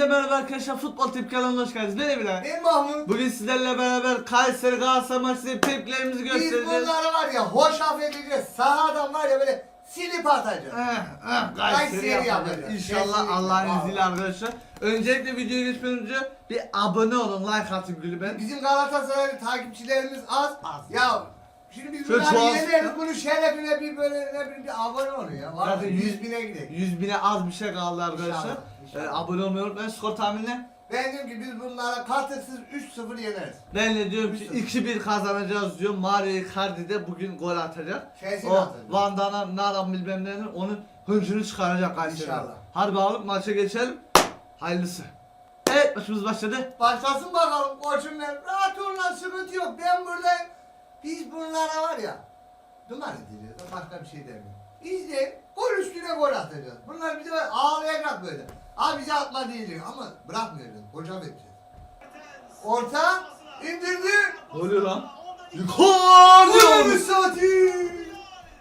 Hepinize merhaba arkadaşlar. Futbol Tip kanalına hoş geldiniz. Ben Emirhan. Ben Mahmut. Bugün sizlerle beraber Kayseri Galatasaray maçı tepkilerimizi Biz göstereceğiz. bunları var ya hoş affedeceğiz. Sahadan var ya böyle silip atacağız. Eh, eh, Kayseri yapacağız. İnşallah. Allah'ın izniyle arkadaşlar. Öncelikle videoya geçmeden önce bir abone olun, like atın gülü ben. Bizim Galatasaraylı takipçilerimiz az. Az. Ya şimdi biz Şöyle bunları çoğalsın yeneriz. Bunun şerefine bir böyle ne bileyim bir abone olun ya. Var Zaten ya, yüz- 100 bine gidelim. 100 bine az bir şey kaldı arkadaşlar. İnşallah, inşallah. Ee, abone olmayı unutmayın. Skor tahminine. Ben diyorum ki biz bunlara katılsız 3-0 yeneriz. Ben de diyorum ki 3-0. 2-1 kazanacağız diyorum. Mario Icardi de bugün gol atacak. Kesin o atacak. Van Dana, Nara bilmem nenin onun hıncını çıkaracak Kayseri. İnşallah. Hadi bakalım maça geçelim. Hayırlısı. Evet maçımız başladı. Başlasın bakalım koçum ben. Rahat lan sıkıntı yok. Ben buradayım. Biz bunlara var ya. Duman edeceğiz. Başka bir şey demiyorum. İzleyin. Gol üstüne gol atacağız. Bunlar bize ağlayacak böyle. Abi bize atma diyecek ama bırakmayacağız. Hocam edeceğiz. Orta. indirdi. Ne oluyor lan? Gol Icardi! satayım.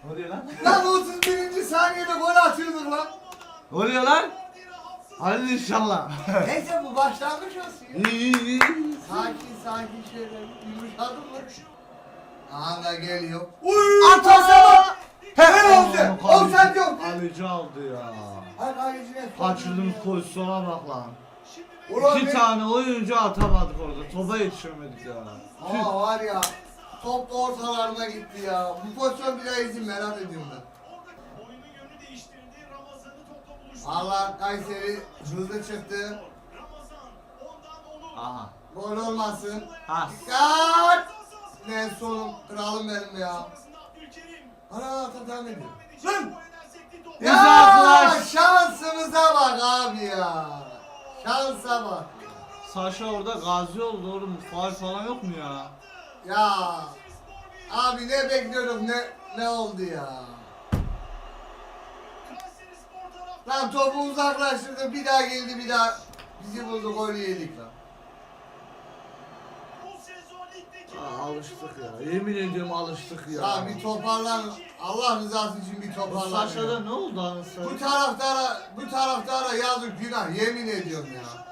Ne oluyor lan? Lan 31. saniyede gol atıyorduk lan. Ne oluyor lan? Hadi inşallah. Neyse bu başlangıç olsun. ya. İyi iyi. Sakin sakin şöyle yumuşadım mı? Da geliyor. At onu! Olsun. Kaleci- Offside yok. Kaleci aldı ya. Ay kalecine Kaçırdığımız pozisyona bak lan. Ulan İki tane oyuncu atamadık orada. Topa yetişemedik ya. Tüh. Aa var ya. Top da ortalarına gitti ya. Bu pozisyon bir daha izin merak ediyorum ben. Oyunun yönünü değiştirdi. Ramazan'ı topla buluştu. Allah Kayseri hızlı çıktı. Ramazan ondan olur. Aha. Gol olmasın. Ha. Dikkat! Nelson'um kralım benim ya. Ana atak devam ediyor. Lan! Ya! Uzaklaş! şansımıza bak abi ya. Şansa bak. Saşa orada gazi oldu oğlum. Faal falan yok mu ya? Ya abi ne bekliyorduk ne ne oldu ya. Lan topu uzaklaştırdı bir daha geldi bir daha bizi buldu gol yedik lan. Aa, alıştık ya. Yemin ediyorum alıştık ya. Ya bir toparlan Allah rızası için bir Bu toparlan. Saşa'da ya. ne oldu anasını? Bu taraftara bu taraftara yazık günah yemin ediyorum ya.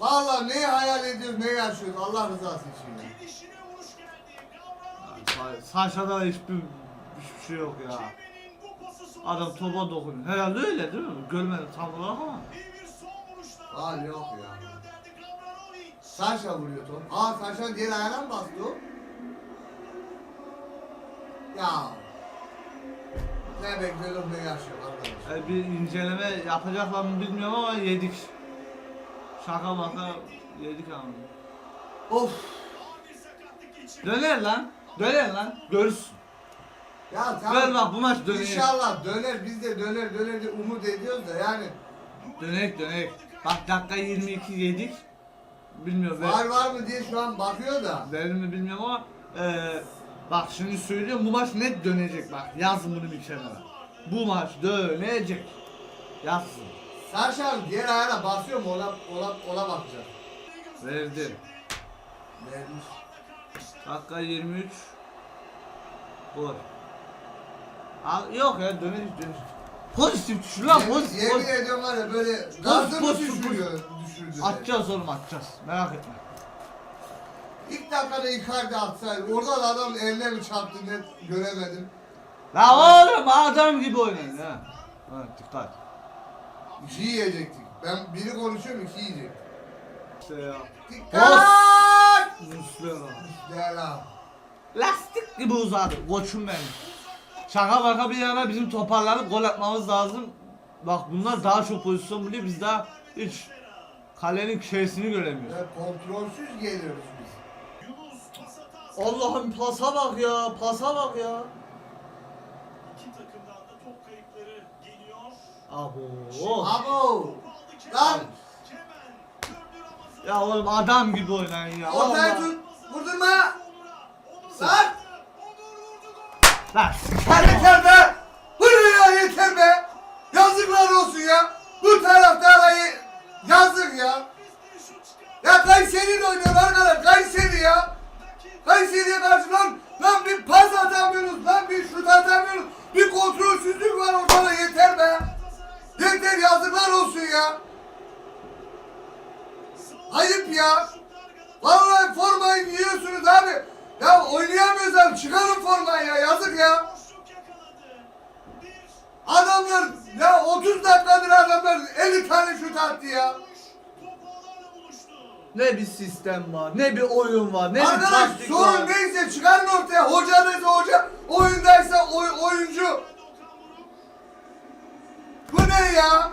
Vallahi ne hayal ediyoruz ne yaşıyoruz Allah rızası için ya. Sa- Saşa'da hiçbir, hiçbir şey yok ya. Adam topa dokunuyor. Herhalde öyle değil mi? Görmedim tam olarak ama. Var yok ya. Saşa vuruyor top. Aa Saşa diğer ayağına mı bastı o? Ya. Ne bekliyorduk ne yaşıyor arkadaş. E, bir inceleme yapacaklar mı bilmiyorum ama yedik. Şaka maka yedik ama. Of. Döner lan. Döner lan. Görürsün. Ya Ver bak bu maç dönüyor. İnşallah döner biz de döner döner diye umut ediyoruz da yani. Dönek dönek. Bak dakika 22 yedik. Bilmiyorum. Var var mı diye şu an bakıyor da. verir mi bilmiyorum ama e, bak şimdi söylüyorum bu maç net dönecek bak. Yazın bunu bir kenara. Bu maç dönecek. Yazsın. Saşa diğer ayağına basıyor mu ona ona ona bakacak. Verdi. Vermiş. Dakika 23. Gol. Al, yok ya dönecek dönecek. Pozitif düşür lan Yemin, pozitif. yemin pozitif. ediyorum var ya böyle gazımı pozitif, düşürüyor. Düşürdü. Atacağız oğlum atacağız. Merak etme. İlk dakikada Icardi atsaydı orada da adam eline mi çarptı net göremedim. La oğlum adam gibi oynayın ha. Evet dikkat. İki yiyecektik. Ben biri konuşuyorum iki yiyecek. İşte ya. Dikkat! Muslera. Lastik gibi uzadı. Koçum benim. Şaka baka bir yana bizim toparlanıp gol atmamız lazım. Bak bunlar daha çok pozisyon buluyor. Biz daha hiç kalenin şeysini göremiyoruz. Ve kontrolsüz geliyoruz biz. Allah'ım pasa bak ya. Pasa bak ya. İki takımdan da top kayıpları geliyor. Abo. Abo! Lan! Ya oğlum adam gibi oynayın ya. Ortaya tut! Vurdurma! Lan! Onur vurdu gol. Lan. Ya yeter be! Vur ya yeter be! Yazıklar olsun ya! Bu taraftara ye- yazık ya! Ya Kayseri'yle oynuyor arkadaş Kayseri ya! Kayseri'ye karşı lan, lan bir pas atamıyoruz, lan bir şut atamıyoruz. Bir kontrolsüzlük var ortada yeter be! Yeter yazıklar olsun ya! Ayıp ya. Vallahi formayı giyiyorsunuz abi. Ya oynayamıyoruz abi. Çıkarın formayı ya. Yazık ya. Adamlar ya 30 dakikadır adamlar 50 tane şut attı ya. vuruş. Top ağlarla buluştu. Ne bir sistem var, ne bir oyun var, ne bir Arkadaş taktik sorun var. neyse çıkarın ortaya. Hoca neyse hoca. Oyundaysa oy, oyuncu. Bu ne ya?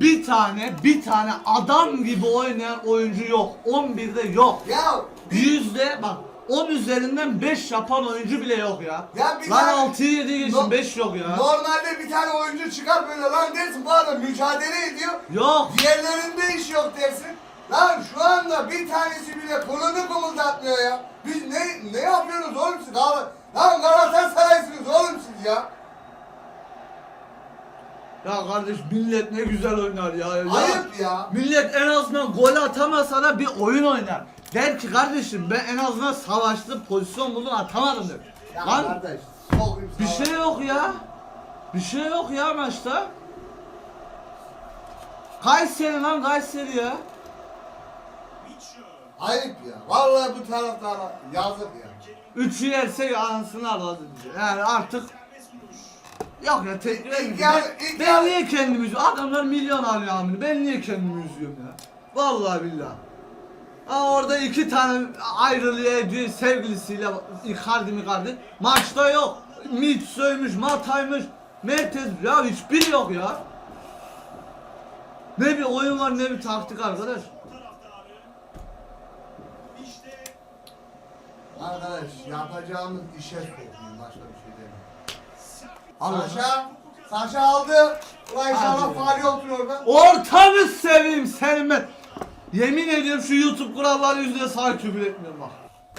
Bir tane, bir tane adam gibi oynayan oyuncu yok. 11'de yok. Ya Yüzde bak 10 üzerinden 5 yapan oyuncu bile yok ya. Ya bir Lan tane- 6'yı 7 geçin No- 5 yok ya. normalde bir tane oyuncu çıkar böyle lan dersin bu adam mücadele ediyor. Yok. Diğerlerinde iş yok dersin. Lan şu anda bir tanesi bile kolunu kımıldatmıyor ya. Biz ne ne yapıyorsunuz oğlum siz? Gal lan Galatasaray'sınız oğlum siz ya. Ya kardeş millet ne güzel oynar ya. ya. Ayıp ya. Millet en azından gol atamasa da bir oyun oynar. Der ki kardeşim ben en azından savaştım pozisyon buldum atamadım der. Ya Lan kardeş. bir şey yok ya. Bir şey yok ya maçta. Kayseri lan Kayseri ya. Ayıp ya. Vallahi bu taraftara yazık ya. Üçü yersek anasını ağladı diye. Yani artık yok ya tekrar İlk gibi. yarı- Ben, ilk ben yarı- niye kendimi üzüyorum? Adamlar milyon alıyor amını. Ben niye kendimi üzüyorum ya? Vallahi billahi. Ha orada iki tane ayrılıyor ediyor sevgilisiyle Icardi Micardi. Maçta yok. Mitsuymuş, Matay'mış, Mertez ya hiçbiri yok ya. Ne bir oyun var ne bir taktik arkadaş. Arkadaş yapacağımız işe sokayım başka bir şey onu. Saşa, Saşa aldı. Ulan inşallah faal yoktur orada. Ortamı seveyim senin ben. Yemin ediyorum şu YouTube kuralları yüzünden sana küfür etmiyorum bak.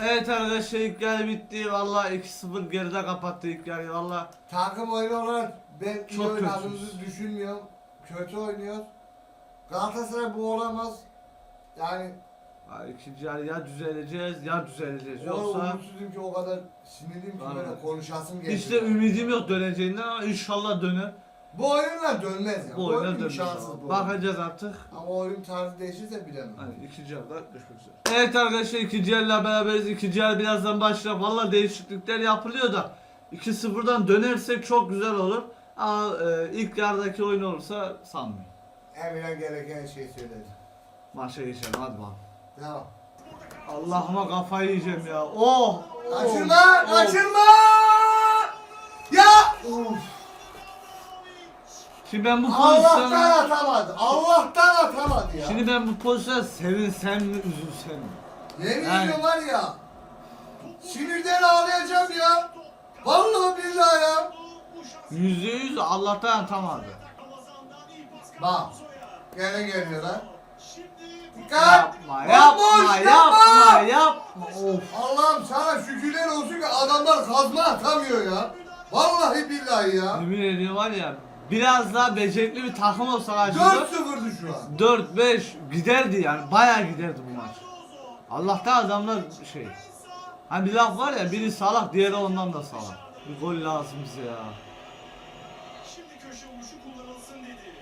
Evet arkadaşlar ilk yarı bitti. Valla 2-0 geride kapattı ilk yarıyı valla. Takım oyunu olarak ben iyi Çok oynadığımızı düşünmüyorum. Kötü oynuyor. Galatasaray bu olamaz. Yani Ha, İkinci yarı ya düzeleceğiz ya düzeleceğiz. o Yoksa umutsuzum ki o kadar sinirliyim ki Vallahi. böyle konuşasım geliyor. işte ümidim yok döneceğinden ama inşallah döner. Bu oyunla dönmez ya. Bu oyuna oyun dönmez. imkansız ama. bu. Bakacağız artık. Ama oyun tarzı değişirse bilemem. Hani ikinci yarıda görüşmek üzere. Evet arkadaşlar ikinci yarıyla beraberiz. İkinci yarı birazdan başlayacak. Valla değişiklikler yapılıyor da 2-0'dan dönersek çok güzel olur. Ama e, ilk yarıdaki oyun olursa sanmıyorum. Emine gereken şeyi söyledi. Maça geçelim hadi bakalım. Devam. Allah'ıma kafayı yiyeceğim ya. Oh! Kaçırma! oh, Kaçırma! Ya! Uf. Şimdi ben bu Allah'tan pozisyona... atamadı. Allah'tan atamadı ya. Şimdi ben bu pozisyona sevinsem mi üzülsem mi? Yemin Yani- ediyorum var ya. Sinirden ağlayacağım ya. Vallahi billahi ya. Yüzde yüz Allah'tan atamadı. Bak. Gene geliyorlar. Dikkat! Yapma, yapma, Bomboş, yapma, yapma. Of. Allah'ım sana şükürler olsun ki adamlar kazma atamıyor ya. Vallahi billahi ya. Yemin ediyorum var ya biraz daha becerikli bir takım olsa karşıda 4-0'dı şu an. 4-5 giderdi yani bayağı giderdi bu maç. Allah'tan adamlar şey. Hani bir laf var ya biri salak diğeri ondan da salak. Bir gol lazım bize ya. Şimdi köşe vuruşu kullanılsın dedi.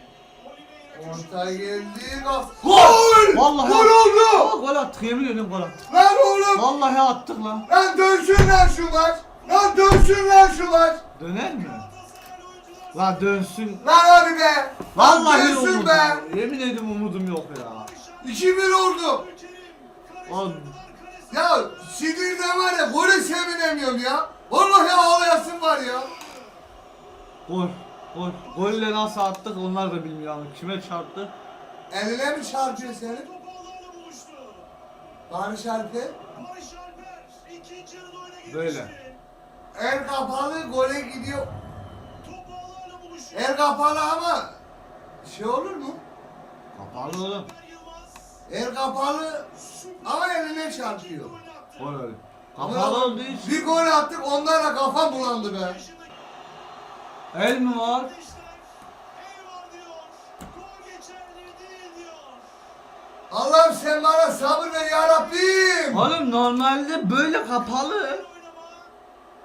Oliveira köşe Orta geldi. Gol! Gol! Vallahi Gol Aa, oldu! gol attık yemin ediyorum gol attık. Lan oğlum! Vallahi attık lan. Lan dönsün lan şu maç! Lan dönsün lan şu maç! Döner mi? Galatasaraylı oyuncular La dönsün. Lan hadi be! Lan Vallahi dönsün umudum. be! Yemin ediyorum umudum yok ya. 2-1 oldu. Oğlum, Ya sinirden var ya golü sevinemiyorum ya. Vallahi ağlayasın var ya. Gol. Gol. Golle nasıl attık onlar da bilmiyor ama kime çarptı? Eline mi çarpıyor senin? Barış Alper. Böyle. El kapalı gole gidiyor. El kapalı ama şey olur mu? Kapalı oğlum. El kapalı ama eline çarpıyor. gol öyle. Kapalı olduğu için. Bir gol attık ondan da kafam bulandı be. El mi var? Allah'ım sen bana sabır ver ya Rabbim. Oğlum normalde böyle kapalı.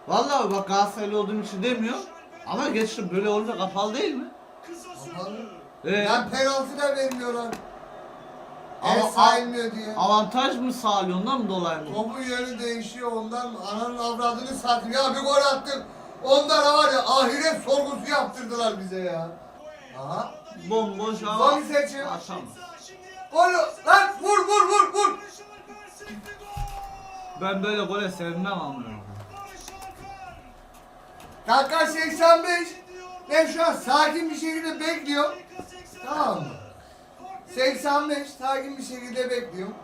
Vallahi bak Galatasaraylı olduğum için demiyor. Ama geçti böyle olunca kapalı değil mi? Ee, Ya penaltı da vermiyorlar. Ama- sayılmıyor diye. Avantaj mı sağlıyor ondan mı dolayı mı? Topun yönü değişiyor ondan ananın avradını satayım. Ya bir gol attık. Onlara var ya ahiret sorgusu yaptırdılar bize ya. Aha. Bomboş ama Gol seçim. atamaz. Gol lan vur vur vur vur. Ben böyle gole sevinmem amına. Dakika 85. Ben şu an sakin bir şekilde bekliyorum. Tamam mı? 85 sakin bir şekilde bekliyorum.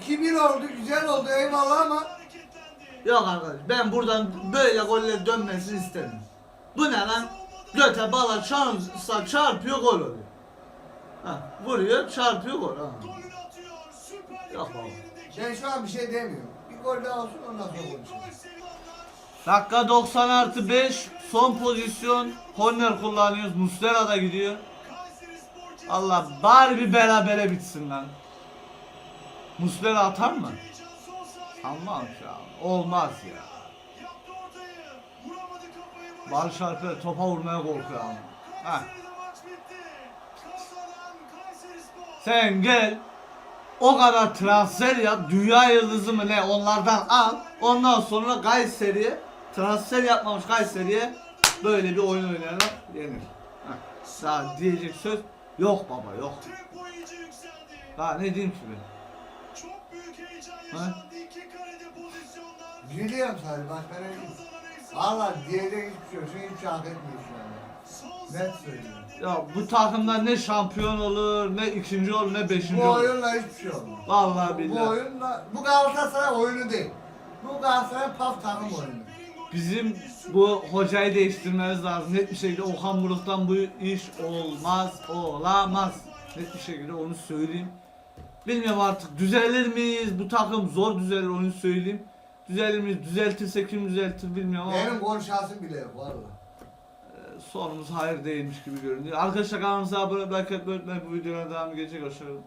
2-1 oldu güzel oldu eyvallah ama Yok arkadaş ben buradan böyle goller dönmesini isterim. Bu ne lan? Göte bala çarpsa çarpıyor gol oluyor. Ha, vuruyor çarpıyor gol. Ha. Yok baba. ben şu an bir şey demiyorum. Bir gol daha olsun ondan sonra konuşalım. Dakika 90 artı 5 son pozisyon. Korner kullanıyoruz. Muslera da gidiyor. Allah bari bir berabere bitsin lan. Muslera atar mı? Almaz ya. Olmaz ya. Barış Alper topa vurmaya korkuyor ama. Ha. Sen gel. O kadar transfer yap. Dünya yıldızı mı ne? Onlardan al. Ondan sonra Kayseri'ye transfer yapmamış Kayseri'ye böyle bir oyun oynayarak yenir. Ha. Daha diyecek söz yok baba yok. Daha ne diyeyim ki ben? Çok büyük heyecan Ha? yaşandı. İki pozisyonlar. Sadece başka ne diyeyim. Valla diyecek hiçbir şey yok. Çünkü hiçbir şey hak etmiyor şu an. Son Net söylüyorum. Ya bu takımdan ne şampiyon olur, ne ikinci olur, ne beşinci Bu olur. oyunla hiçbir şey olmaz. Vallahi Bu billahi. oyunla, bu Galatasaray oyunu değil. Bu Galatasaray paf takım oyunu. Bizim bu hocayı değiştirmemiz lazım. Net bir şekilde Okan Buruk'tan bu iş olmaz, olamaz. Net bir şekilde onu söyleyeyim. Bilmiyorum artık düzelir miyiz? Bu takım zor düzelir onu söyleyeyim. Düzelir miyiz? Düzeltirse kim düzeltir bilmiyorum ama Benim gol şansım bile yok valla. sonumuz hayır değilmiş gibi görünüyor. Arkadaşlar kanalımıza abone olmayı, like atmayı unutmayın. Bu videolara devam gelecek. Hoşçakalın.